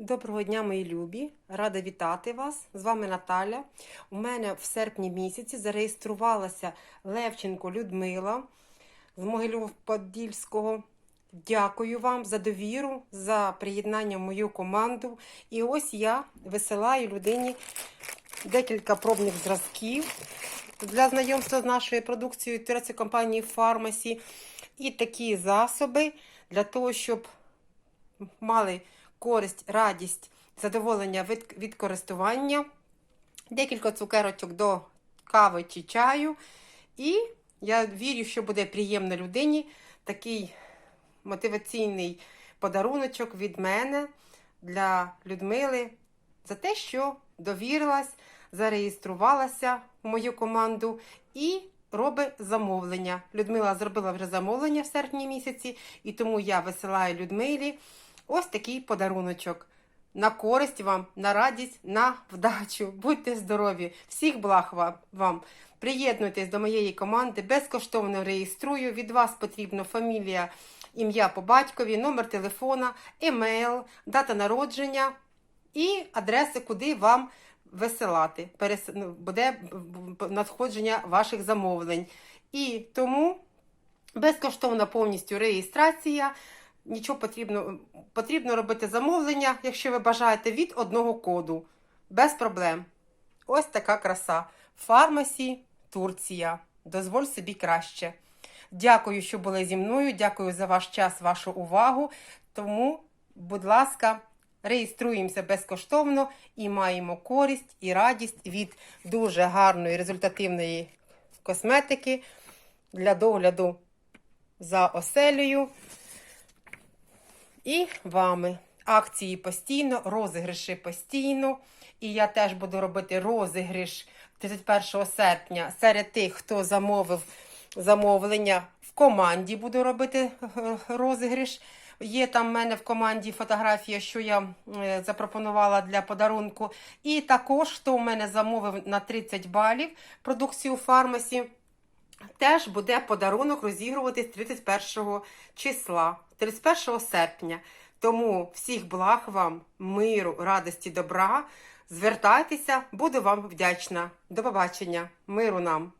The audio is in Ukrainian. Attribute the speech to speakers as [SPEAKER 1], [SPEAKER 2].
[SPEAKER 1] Доброго дня, мої любі! Рада вітати вас. З вами Наталя. У мене в серпні місяці зареєструвалася Левченко Людмила з Могилів-Подільського. Дякую вам за довіру, за приєднання в мою команду. І ось я висилаю людині декілька пробних зразків для знайомства з нашою продукцією Туреці компанії Фармасі. І такі засоби для того, щоб мали користь, радість, задоволення від, від користування, декілька цукерочок до кави чи чаю. І я вірю, що буде приємно людині такий мотиваційний подаруночок від мене для Людмили за те, що довірилась, зареєструвалася в мою команду і робить замовлення. Людмила зробила вже замовлення в серпні місяці, і тому я висилаю Людмилі ось такий подаруночок. На користь вам, на радість, на вдачу. Будьте здорові! Всіх благ вам-! Приєднуйтесь до моєї команди, безкоштовно реєструю. Від вас потрібна фамілія, ім'я по батькові, номер телефона, емейл, дата народження і адреси, куди вам висилати. Ну, Буде надходження ваших замовлень. І тому безкоштовна повністю реєстрація. Нічого потрібно, потрібно робити замовлення, якщо ви бажаєте, від одного коду. Без проблем. Ось така краса. Фармасі, Турція. Дозволь собі краще. Дякую, що були зі мною. Дякую за ваш час, вашу увагу. Тому, будь ласка, реєструємося безкоштовно і маємо користь і радість від дуже гарної результативної косметики для догляду за оселею і вами. Акції постійно, розіграші постійно. І я теж буду робити розіграш 31 серпня серед тих, хто замовив замовлення в команді. Буду робити е, розіграш. Є там в мене в команді фотографія, що я е, запропонувала для подарунку. І також, хто в мене замовив на 30 балів продукцію фармасі, теж буде подарунок розігруватись 31 числа, 31 серпня. Тому всіх благ вам, миру, радості, добра. Звертайтеся, буду вам вдячна. До побачення, миру нам!